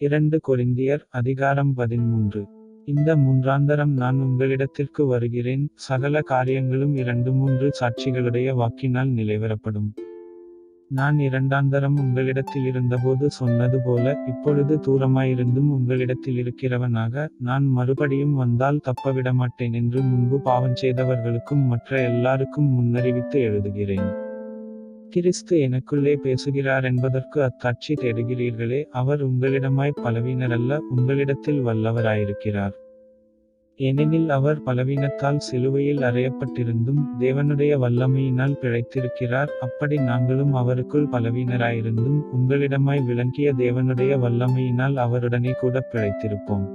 இரண்டு கொரிந்தியர் அதிகாரம் பதிமூன்று இந்த மூன்றாந்தரம் நான் உங்களிடத்திற்கு வருகிறேன். சகல காரியங்களும் இரண்டு மூன்று சாட்சிகளுடைய வாக்கினால் நிலைவரப்படும் நான் இரண்டாந்தரம் உங்களிடத்தில் இருந்தபோது சொன்னது போல இப்பொழுது தூரமாயிருந்தும் உங்களிடத்தில் இருக்கிறவனாக நான் மறுபடியும் வந்தால் தப்பவிடமாட்டேன் என்று முன்பு பாவம் செய்தவர்களுக்கும் மற்ற எல்லாருக்கும் முன்னறிவித்து எழுதுகிறேன். கிறிஸ்து எனக்குள்ளே பேசுகிறார் என்பதற்கு அத்தாட்சி தேடுகிறீர்களே அவர் உங்களிடமாய் பலவீனரல்ல உங்களிடத்தில் வல்லவராயிருக்கிறார். ஏனெனில் அவர் பலவீனத்தால் சிலுவையில் அறையப்பட்டிருந்தும் தேவனுடைய வல்லமையினால் பிழைத்திருக்கிறார் அப்படி நாங்களும் அவருக்குள் பலவீனராயிருந்தும் உங்களிடமாய் விளங்கிய தேவனுடைய வல்லமையினால் அவருடனே கூட பிழைத்திருப்போம்.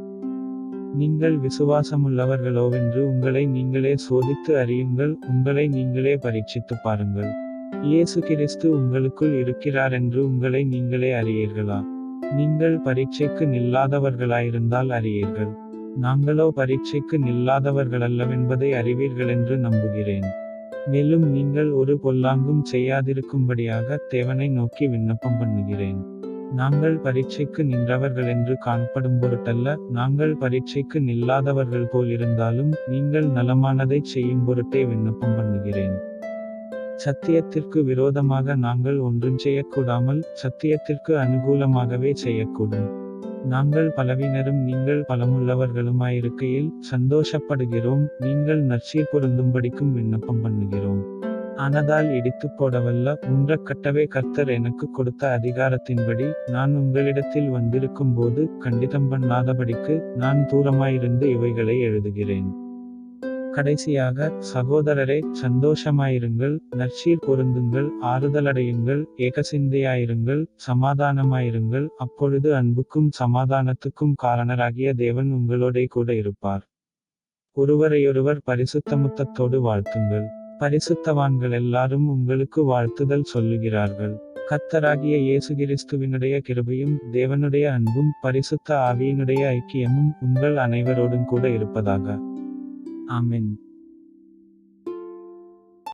நீங்கள் விசுவாசமுள்ளவர்களோவென்று உங்களை நீங்களே சோதித்து அறியுங்கள் உங்களை நீங்களே பரீட்சித்து பாருங்கள். இயேசு கிறிஸ்து உங்களுக்குள் இருக்கிறார் என்று உங்களை நீங்களே அறியீர்களா? நீங்கள் பரீட்சைக்கு நில்லாதவர்களாயிருந்தால் அறியீர்கள். நாங்களோ பரீட்சைக்கு நில்லாதவர்களல்லவென்பதை அறிவீர்கள் என்று நம்புகிறேன். மேலும் நீங்கள் ஒரு பொல்லாங்கும் செய்யாதிருக்கும்படியாக தேவனை நோக்கி விண்ணப்பம் பண்ணுகிறேன். நாங்கள் பரீட்சைக்கு நின்றவர்கள் என்று காணப்படும் பொருட்டல்ல நாங்கள் பரீட்சைக்கு நில்லாதவர்கள் போல் இருந்தாலும் நீங்கள் நலமானதை செய்யும் பொருட்டே விண்ணப்பம் பண்ணுகிறேன். சத்தியத்திற்கு விரோதமாக நாங்கள் ஒன்றும் செய்யக்கூடாமல் சத்தியத்திற்கு அனுகூலமாகவே செய்யக்கூடும். நாங்கள் பலவினரும் நீங்கள் பலமுள்ளவர்களுமாயிருக்கையில் சந்தோஷப்படுகிறோம் நீங்கள் நற்சீர் பொருந்தும்படிக்கும் விண்ணப்பம் பண்ணுகிறோம். ஆனதால் இடித்து போடவல்ல உன்றக் கட்டவே கர்த்தர் எனக்கு கொடுத்த அதிகாரத்தின்படி நான் உங்களிடத்தில் வந்திருக்கும் போது கண்டிதம் பண்ணாதபடிக்கு நான் தூரமாயிருந்து இவைகளை எழுதுகிறேன். கடைசியாக சகோதரரே சந்தோஷமாயிருங்கள் நற்சீர் பொருந்துங்கள் ஆறுதலடையுங்கள் ஏகசிந்தையாயிருங்கள் சமாதானமாயிருங்கள் அப்பொழுது அன்புக்கும் சமாதானத்துக்கும் காரணராகிய தேவன் உங்களோட கூட இருப்பார். ஒருவரையொருவர் பரிசுத்தமுத்தத்தோடு வாழ்த்துங்கள். பரிசுத்தவான்கள் எல்லாரும் உங்களுக்கு வாழ்த்துதல் சொல்லுகிறார்கள். கத்தராகிய இயேசு கிறிஸ்துவினுடைய கிருபையும் தேவனுடைய அன்பும் பரிசுத்த ஆவியினுடைய ஐக்கியமும் உங்கள் அனைவரோடும் கூட இருப்பதாக. Amen.